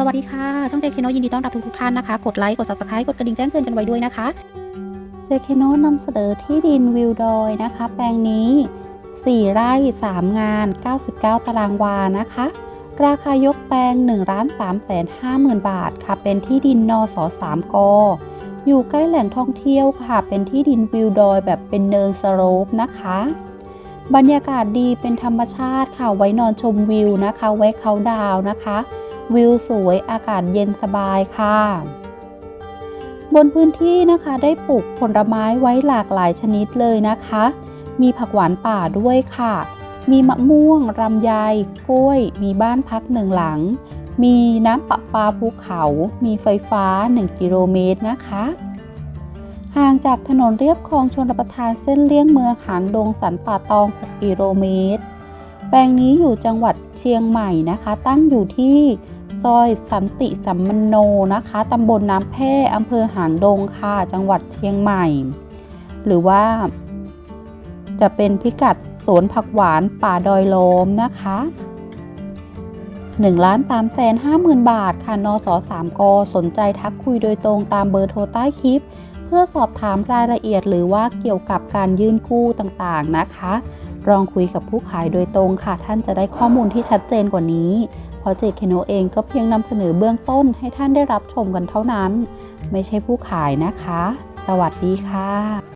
สวัสดีค่ะ ช่องเจคเคโนยินดีต้อนรับทุกๆท่านนะคะ กดไลค์ กด subscribe กดกระดิ่งแจ้งเตือนกันไว้ด้วยนะคะเจคเคโนนำเสนอที่ดินวิวดอยนะคะ แปลงนี้ 4 ไร่ 3 งาน 99 ตารางวานะคะ ราคายกแปลง1ล้าน3แสน50,000 บาทค่ะ เป็นที่ดินนส3กอยู่ใกล้แหล่งท่องเที่ยวค่ะ เป็นที่ดินวิวดอยแบบเป็นเนินสโลปนะคะ บรรยากาศดีเป็นธรรมชาติค่ะ ไว้นอนชมวิวนะคะ ไว้เขาดาวนะคะ วิวสวยอากาศเย็นสบายค่ะ บนพื้นที่นะคะได้ปลูกผลไม้ไว้หลากหลายชนิดเลยนะคะ มีผักหวานป่าด้วยค่ะ มีมะม่วงลำไยกล้วย มีบ้านพักหนึ่งหลัง มีน้ำประปาภูเขา มีไฟฟ้า 1 กิโลเมตรนะคะห่างจากถนนเรียบคลองชนประทานเส้นเลี่ยงเมืองหางดงสันป่าตอง 6 กิโลเมตร แปลงนี้อยู่จังหวัดเชียงใหม่นะคะ ตั้งอยู่ที่ ซอยสันติสัมมโนนะคะ ตำบลน้ำแพร่อำเภอหางดงค่ะ จังหวัดเชียงใหม่ หรือว่า จะเป็นพิกัดสวนผักหวานป่าดอยโลมนะคะ1ล้านตามแสนห้าหมื่นบาท ค่ะ นสสามกสนใจทักคุยโดยตรงตามเบอร์โทรใต้คลิป เพื่อสอบถามรายละเอียดหรือว่าเกี่ยวกับการยื่นกู้ต่างๆนะคะ ลองคุยกับผู้ขายโดยตรงค่ะ ท่านจะได้ข้อมูลที่ชัดเจนกว่านี้ เพราะเจเคโนเองก็เพียงนำเสนอเบื้องต้นให้ท่านได้รับชมกันเท่านั้น ไม่ใช่ผู้ขายนะคะ สวัสดีค่ะ